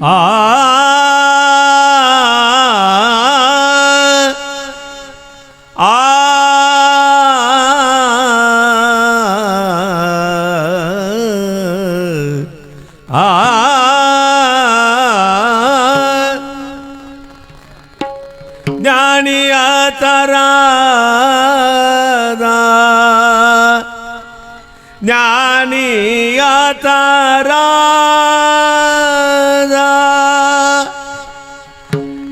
आ आ ज्ञानी आता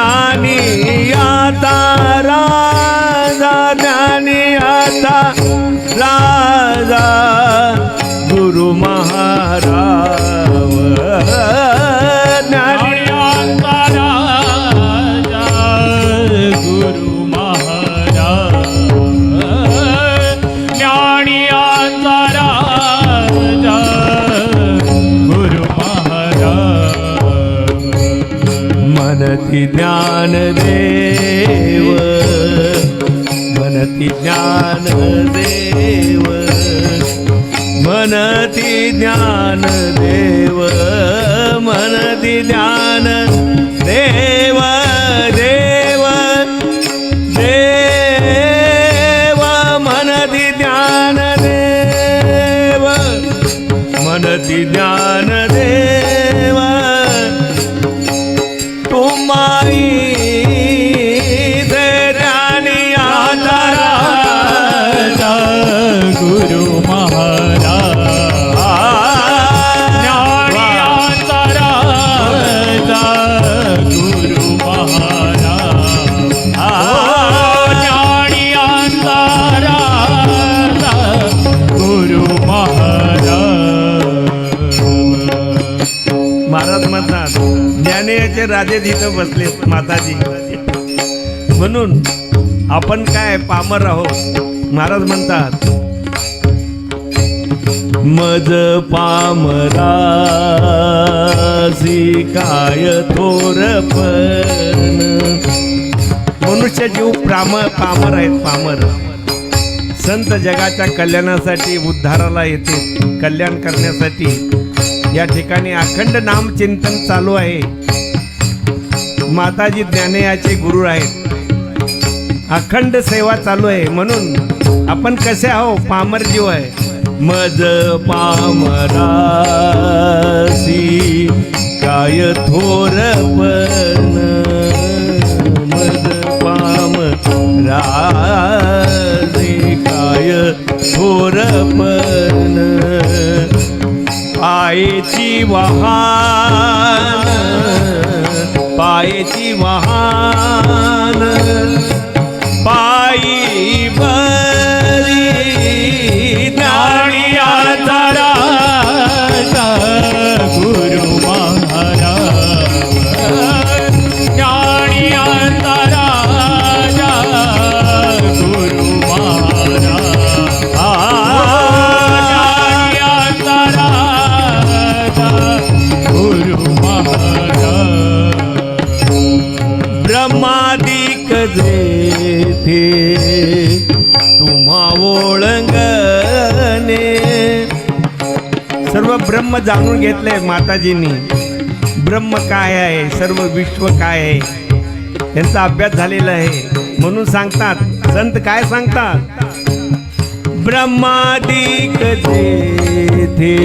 ज्ञानी आता राजा ज्ञानी आता राजा गुरु महाराज ज्ञान देव. मनती ज्ञान देव. मनती ज्ञान देव. मनती ज्ञान देव. ज्ञानेचे राजे तिथं बसले माताजी. म्हणून आपण काय पामर आहोत? महाराज म्हणतात मज पामरासी काय थोरपण. मनुष्य जीव प्राम पामर आहेत पामर. संत जगाच्या कल्याणासाठी उद्धाराला येते कल्याण करण्यासाठी. या ठिकाणी अखंड नाम चिंतन चालू आहे. माताजी ज्ञानेयाचे गुरु आहेत. अखंड सेवा चालू आहे. म्हणून आपण कसे आहो? पामर जीव आहे. मज पामरासी काय थोरपण मज पाम रासी काय थोर पण आईची वहा वाहन. पायी समाधी कजे थे तुम्हा ओळंगने सर्व ब्रह्म जाणून घेतले माताजींनी. ब्रह्म काय आहे? सर्व विश्व काय आहे? यांचा अभ्यास झालेला आहे. म्हणून सांगतात. संत काय सांगतात? ब्रह्मादिक जेथे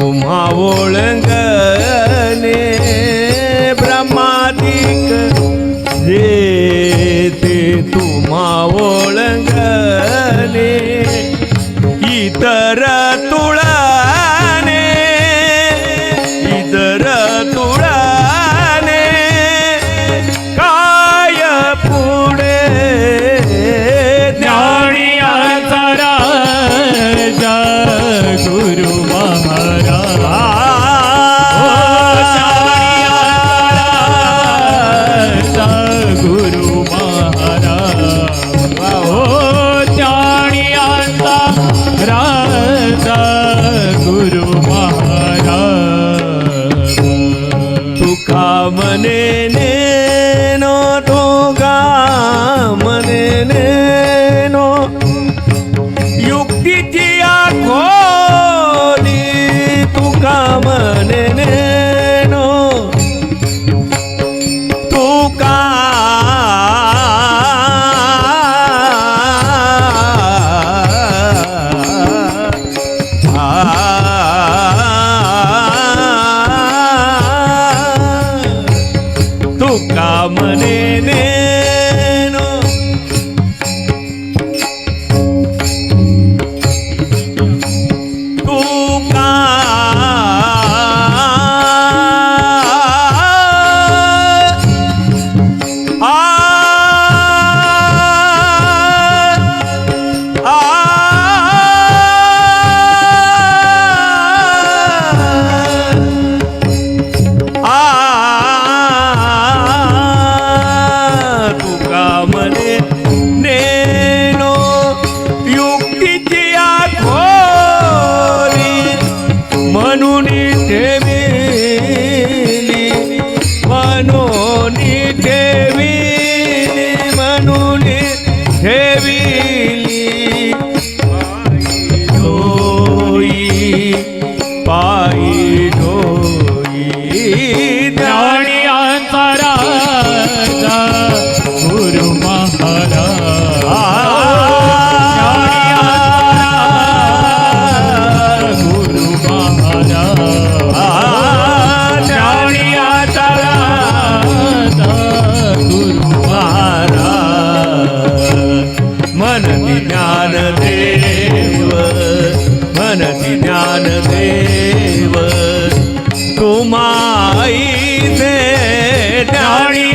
तुम्हा ओळंगने जेथे तुम्हा ओळंगणे इतर तुळाने ராமனேனே अंतराचा गुरु महाराज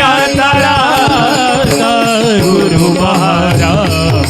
ज्ञानी ज्ञानी अंतराचा गुरु महाराज